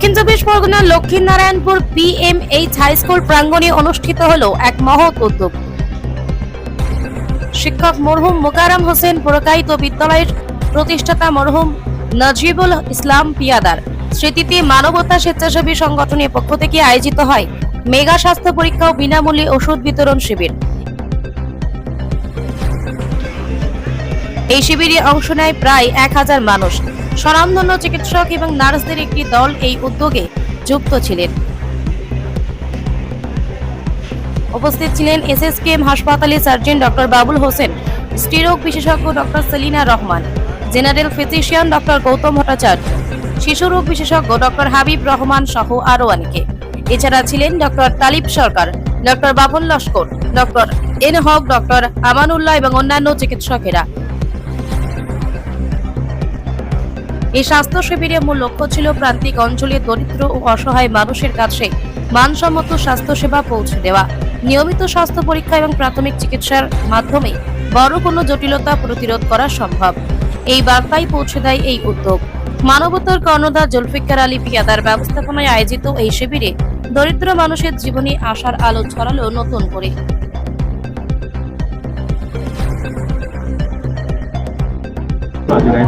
চব্বিশ পরগনার Lakshminarayanpur পিএমএইচ high school প্রাঙ্গণে অনুষ্ঠিত হলো এক মহৎ উদ্যোগ। শিক্ষক মরহুম মোকারাম হোসেন পুরকায়িত বিদ্যালয়ের প্রতিষ্ঠাতা মরহুম নজিবুল ইসলাম পিয়াদার। স্মৃতিতে মানবতা স্বেচ্ছাসেবী সংগঠনের পক্ষ থেকে আয়োজিত হয় মেগা স্বাস্থ্য পরীক্ষা ও বিনামূল্যে ওষুধ বিতরণ শিবির। এই শিবিরে অংশ নেয় প্রায় এক হাজার মানুষ। স্বনামধন্য চিকিৎসক এবং নার্সদের একটি দল এই উদ্যোগে যুক্ত ছিলেন। উপস্থিত ছিলেন এসএসকেএম হাসপাতালে সার্জন ডক্টর বাবুল হোসেন স্ত্রীরোগ বিশেষজ্ঞ doctor Selina Rahman, general physician doctor Gautam Bhattacharya শিশুরোগ বিশেষজ্ঞ ডক্টর হাবিব রহমান সহ আরও অনেকে এছাড়া ছিলেন doctor Talib Sarkar, doctor Babul Laskar, doctor N Haque doctor Amanullah এবং অন্যান্য চিকিৎসকেরা। এই স্বাস্থ্য শিবিরের মূল লক্ষ্য ছিল প্রান্তিক অঞ্চলের দরিদ্র ও অসহায় মানুষের কাছে মানসম্মত স্বাস্থ্যসেবা পৌঁছে দেওয়া। নিয়মিত স্বাস্থ্য পরীক্ষা এবং প্রাথমিক চিকিৎসার মাধ্যমে বড় কোনো জটিলতা প্রতিরোধ করা সম্ভব। এই বার্তায় পৌঁছে দেয় এই উদ্যোগ। মানবতার কর্ণধার জুলফিকার আলী পিয়াদার ব্যবস্থাপনায় আয়োজিত এই শিবিরে দরিদ্র মানুষের জীবনে আশার আলো ছড়ালো নতুন করে।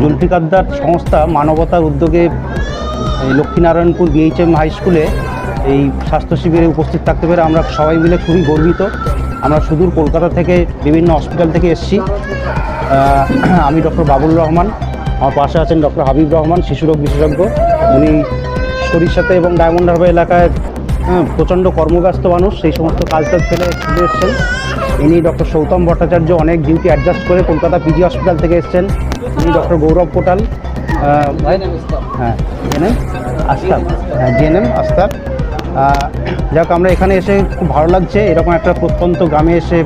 জুলফিকাদ্দার সংস্থা মানবতার উদ্যোগে লক্ষ্মীনারায়ণপুর বিএইচএম হাই স্কুলে এই স্বাস্থ্য শিবিরে উপস্থিত থাকতে পেরে আমরা সবাই মিলে খুবই গর্বিত। আমরা সুদূর কলকাতা থেকে বিভিন্ন হসপিটাল থেকে এসেছি। আমি ডক্টর বাবুল রহমান আমার পাশে আছেন ডক্টর হাবিব রহমান শিশুরোগ বিশেষজ্ঞ। উনি সরিষাতে এবং ডায়মন্ড হারবার এলাকায় হ্যাঁ, প্রচণ্ড কর্মব্যস্ত মানুষ সেই সমস্ত কালচার ফেলে এসছেন। ইনি ডক্টর সৌতম ভট্টাচার্য অনেক ডিউটি অ্যাডজাস্ট করে কলকাতা পিজি হসপিটাল থেকে এসছেন। ইনি ডক্টর গৌরব কোটাল আহ, হ্যাঁ জেএনএম আস্তার হ্যাঁ জেএনএম আস্তার আহ, যাক আমরা এখানে এসে খুব ভালো লাগছে এরকম একটা প্রত্যন্ত গ্রামে এসে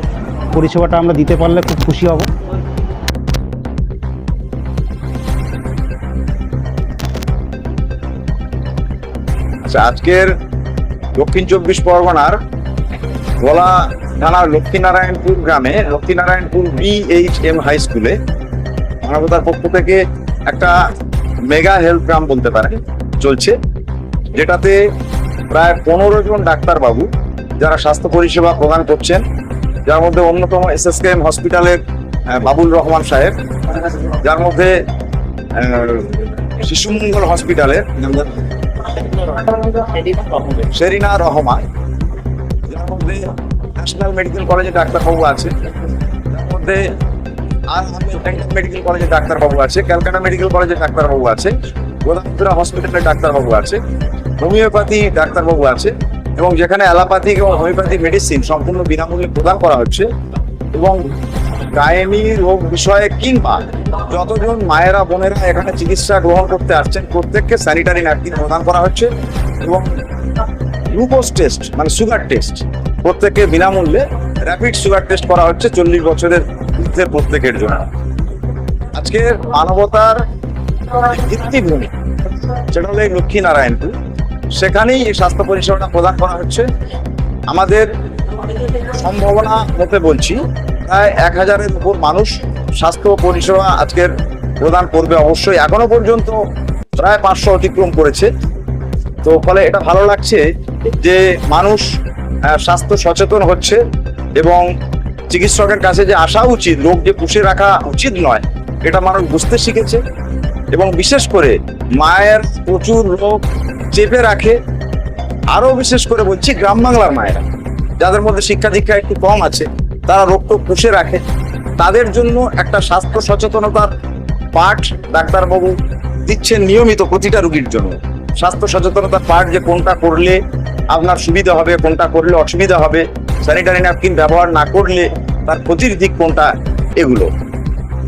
পরিষেবাটা আমরা দিতে পারলে খুব খুশি হব। আচ্ছা আজকের দক্ষিণ চব্বিশ পরগনার গলা থানার লক্ষ্মীনারায়ণপুর গ্রামে Laxminarayanpur B H BHM high স্কুলে মানবতার পক্ষ থেকে একটা মেগা হেলথ গ্রাম বলতে পারে চলছে, যেটাতে প্রায় পনেরো জন ডাক্তারবাবু যারা স্বাস্থ্য পরিষেবা প্রদান করছেন, যার মধ্যে অন্যতম এস এস এসএসকেএম হসপিটালের বাবুল রহমান সাহেব, যার মধ্যে শিশুমঙ্গল হসপিটালের শেরিনা রহমান, যার মধ্যে ন্যাশনাল মেডিকেল কলেজে ডাক্তারবাবু আছে, যার মধ্যে আর মেডিকেল কলেজে ডাক্তারবাবু আছে, ক্যালকাটা মেডিকেল কলেজে ডাক্তারবাবু আছে গোদামপুরা হসপিটালে ডাক্তারবাবু আছে, হোমিওপ্যাথি ডাক্তারবাবু আছে, এবং যেখানে অ্যালোপ্যাথিক এবং হোমিওপ্যাথি মেডিসিন সম্পূর্ণ বিনামূল্যে প্রদান করা হচ্ছে, এবং কায়েমি রোগ বিষয়ে কিংবা যতজন মায়েরা, বোনেরা এখানে চিকিৎসা গ্রহণ করতে আসছেন, প্রত্যেককে স্যানিটারি ন্যাপকিন প্রদান করা হচ্ছে, এবং গ্লুকোজ টেস্ট মানে সুগার টেস্ট প্রত্যেককে বিনামূল্যে র্যাপিড সুগার টেস্ট করা হচ্ছে, চল্লিশ বছরের ঊর্ধ্বের প্রত্যেকের জন্য। আজকে মানবতার ভিত্তিভূমি সেটা হলো এই লক্ষ্মীনারায়ণপুর। সেখানেই এই স্বাস্থ্য পরিষেবাটা প্রদান করা হচ্ছে। আমাদের সম্ভাবনা মতে বলছি, প্রায় এক হাজারের উপর মানুষ স্বাস্থ্য পরিষেবা আজকের প্রদান করবে অবশ্যই। এখনও পর্যন্ত প্রায় পাঁচশো অতিক্রম করেছে। তো ফলে এটা ভালো লাগছে যে মানুষ স্বাস্থ্য সচেতন হচ্ছে এবং চিকিৎসকের কাছে যে আসা উচিত, রোগ যে পুষে রাখা উচিত নয়, এটা মানুষ বুঝতে শিখেছে। এবং বিশেষ করে মায়ের প্রচুর রোগ চেপে রাখে। আরও বিশেষ করে বলছি গ্রাম বাংলার মায়েরা, যাদের মধ্যে শিক্ষা দীক্ষা একটু কম আছে, তারা রোগ টোগ পুষে রাখে। তাদের জন্য একটা স্বাস্থ্য সচেতনতার পাঠ ডাক্তারবাবু দিচ্ছেন নিয়মিত প্রতিটা রোগীর জন্য। স্বাস্থ্য সচেতনতার পাঠ যে কোনটা করলে আপনার সুবিধা হবে, কোনটা করলে অসুবিধা হবে, স্যানিটারি ন্যাপকিন ব্যবহার না করলে তার ক্ষতির দিক কোনটা? এগুলো।